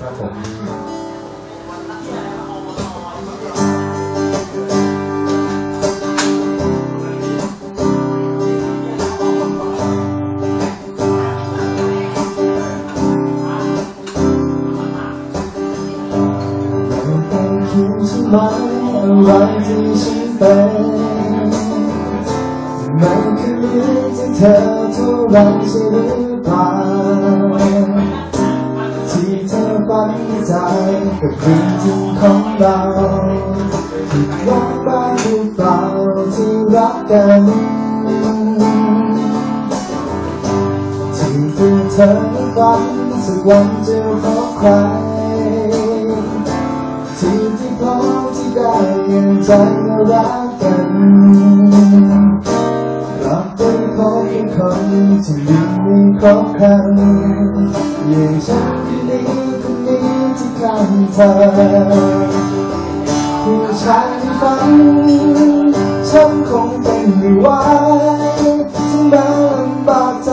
ครับผมเป็นเพียงฉันไหมอะไรที่ฉันเป็นมันคือเรื่องที่เธอท่าไรใช่หรือเปล่า ใจกับคืนจริงของเราผิดหวังบ้างหรือเปล่าที่รักกันที่ตัวเธอฝันสักวันจะพบใครที่ที่พร้อมที่ได้ยังใจและรักกันกลับไปพบกับคนที่ดีไม่ครบครันอย่างฉันที่ดีคนนี้ ที่ข้างเธอผู้ชายที่ฝันฉันคงเป็นไม่ไหวถึงแม้ลำบากใจ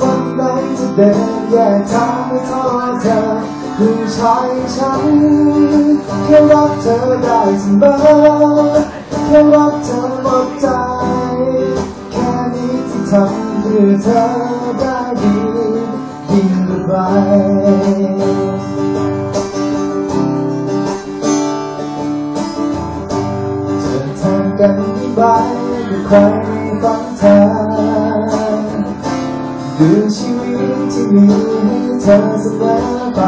วันไหนจะเดินแยกทางไม่ท้อเธอผู้ชายฉันแค่รักเธอได้เสมอแค่รักเธอหมดใจ แค่นี้ที่ทำเพื่อเธอได้ดียิ่ง ธอทำกันที่บ้านกับใครฝันเธอดูชีวิตที่มีให้เธอเสมอไป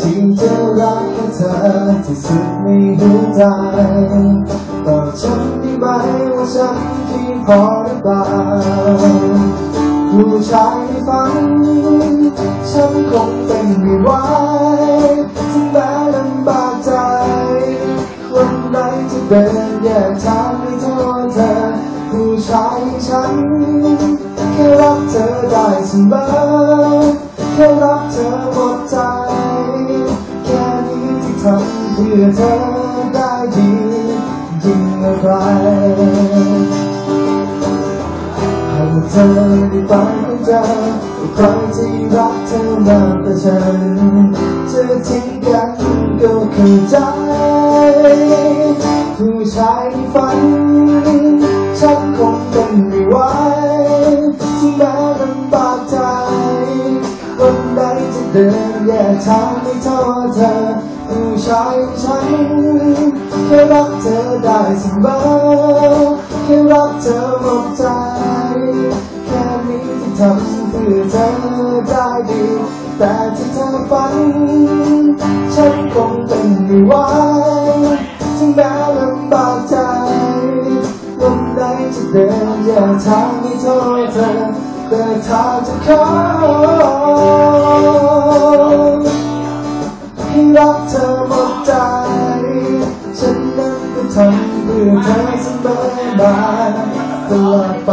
ที่จะรักเธอที่สุดในหัวใจตอบฉันได้ไหมว่าฉันเพียงพอหรือเปล่า ผู้ชายในฝัน ฉันคงเป็นไม่ไหวถึงแม้ลำบากใจ วันไหนจะเดินแยกทางไม่โทษเธอ ผู้ชายอย่างฉัน แค่รักเธอได้เสมอแค่รักเธอหมดใจ แค่นี้ที่ทำเพื่อเธอได้ดียิ่งกว่าใคร เธอได้ฟังของเธอใครที่รักเธอมากกว่าฉันจะทิ้งกันก็เข้าใจ ผู้ชายในฝันฉันคงเป็นไม่ไหวที่แม้ลำบากใจวันใดจะเดินแยกทางไม่เท่าเธอ ผู้ชายอย่างฉันแค่รักเธอได้เสมอแค่รักเธอ แต่ที่เธอฝัน ฉันคงเป็นไม่ไหวถึงแม้ลำบากใจวันไหนจะเดินแยกทางไม่โทษเธอแต่ถ้าจะขอให้รักเธอหมดใจ ฉันนั้นก็ทำเพื่อเธอเสมอมาตลอดไป